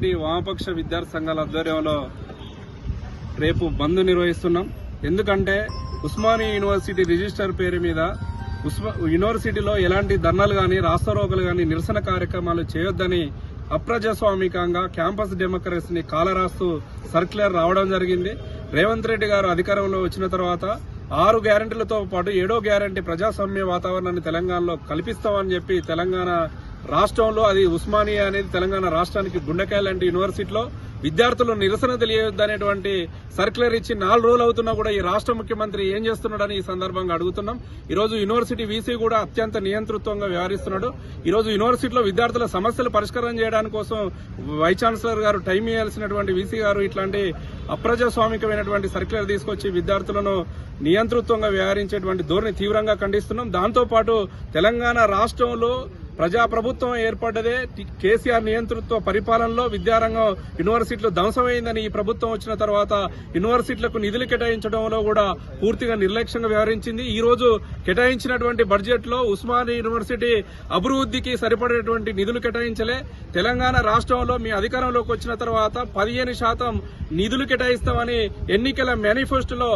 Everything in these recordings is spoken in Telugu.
యూనివర్సిటీ వామపక్ష విద్యార్థి సంఘాల ఆధ్వర్యంలో రేపు బంద్ నిర్వహిస్తున్నాం. ఎందుకంటే ఉస్మానియా యూనివర్సిటీ రిజిస్టర్ పేరు మీద ఉస్మా యూనివర్సిటీలో ఎలాంటి ధర్నాలు కానీ రాస్తారోకలు కానీ నిరసన కార్యక్రమాలు చేయొద్దని అప్రజాస్వామికంగా క్యాంపస్ డెమోక్రసీని కాలరాస్తూ సర్క్యులర్ రావడం జరిగింది. రేవంత్ రెడ్డి గారు అధికారంలో వచ్చిన తర్వాత ఆరు గ్యారంటీలతో పాటు ఏడో గ్యారంటీ ప్రజాస్వామ్య వాతావరణాన్ని తెలంగాణలో కల్పిస్తామని చెప్పి తెలంగాణ రాష్ట్రంలో అది ఉస్మానియా అనేది తెలంగాణ రాష్ట్రానికి గుండెకాయ లాంటి యూనివర్సిటీలో విద్యార్థులు నిరసన తెలియదనేటువంటి సర్క్యులర్ ఇచ్చి నాలుగు రోజులు అవుతున్నా కూడా ఈ రాష్ట్ర ముఖ్యమంత్రి ఏం చేస్తున్నాడని ఈ సందర్భంగా అడుగుతున్నాం. ఈ రోజు యూనివర్సిటీ వీసీ కూడా అత్యంత నియంతృత్వంగా వ్యవహరిస్తున్నాడు. ఈ రోజు యూనివర్సిటీలో విద్యార్థుల సమస్యలు పరిష్కారం చేయడానికి కోసం వైస్ ఛాన్సలర్ గారు టైం ఇవ్వాల్సినటువంటి వీసీ గారు ఇట్లాంటి అప్రజాస్వామికమైనటువంటి సర్క్యులర్ తీసుకొచ్చి విద్యార్థులను నియంతృత్వంగా వ్యవహరించేటువంటి ధోరణి తీవ్రంగా ఖండిస్తున్నాం. దాంతో పాటు తెలంగాణ రాష్ట్రంలో ప్రజాప్రభుత్వం ఏర్పడ్డదే కేసీఆర్ నియంతృత్వ పరిపాలనలో విద్యారంగం యూనివర్సిటీలు ధ్వంసమైందని ఈ ప్రభుత్వం వచ్చిన తర్వాత యూనివర్సిటీలకు నిధులు కేటాయించడంలో కూడా పూర్తిగా నిర్లక్ష్యంగా వ్యవహరించింది. ఈ రోజు కేటాయించినటువంటి బడ్జెట్లో ఉస్మానియా యూనివర్సిటీ అభివృద్ధికి సరిపడేటువంటి నిధులు కేటాయించలే. తెలంగాణ రాష్ట్రంలో మీ అధికారంలోకి వచ్చిన తర్వాత పదిహేను శాతం నిధులు కేటాయిస్తామని ఎన్నికల మేనిఫెస్టోలో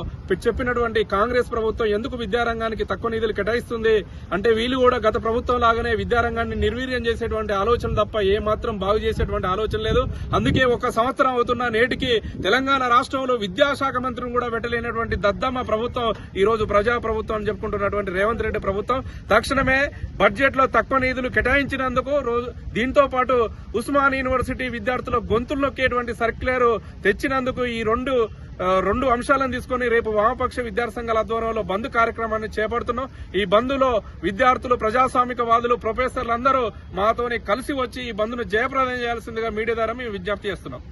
చెప్పినటువంటి కాంగ్రెస్ ప్రభుత్వం ఎందుకు విద్యారంగానికి తక్కువ నిధులు కేటాయిస్తుంది? అంటే వీళ్ళు కూడా గత ప్రభుత్వం లాగానే విద్యారంగాన్ని నిర్వీర్యం చేసేటువంటి ఆలోచన తప్ప ఏ మాత్రం బాగు చేసేటువంటి ఆలోచన లేదు. అందుకే ఒక సంవత్సరం అవుతున్న నేటికి తెలంగాణ రాష్ట్రంలో విద్యాశాఖ మంత్రిని కూడా పెట్టలేనటువంటి దద్దమ్మ ప్రభుత్వం ఈ రోజు ప్రజా ప్రభుత్వం అని చెప్పుకుంటున్నటువంటి రేవంత్ రెడ్డి ప్రభుత్వం తక్షణమే బడ్జెట్లో తక్కువ నిధులు కేటాయించినందుకు రోజు దీంతో పాటు ఉస్మాన్ యూనివర్సిటీ విద్యార్థుల గొంతులు నొక్కేటువంటి సర్క్యులర్ తెచ్చినందుకు ఈ రెండు రెండు అంశాలను తీసుకొని రేపు వామపక్ష విద్యార్థి సంఘాల ఆధ్వర్యంలో బంద్ కార్యక్రమాన్ని చేపడుతున్నాం. ఈ బంద్లో విద్యార్థులు ప్రజాస్వామికవాదులు ప్రొఫెసర్లు అందరూ మాతోని కలిసి వచ్చి ఈ బంద్ను జయప్రదం చేయాల్సిందిగా మీడియా ద్వారా మేము విజ్ఞప్తి చేస్తున్నాం.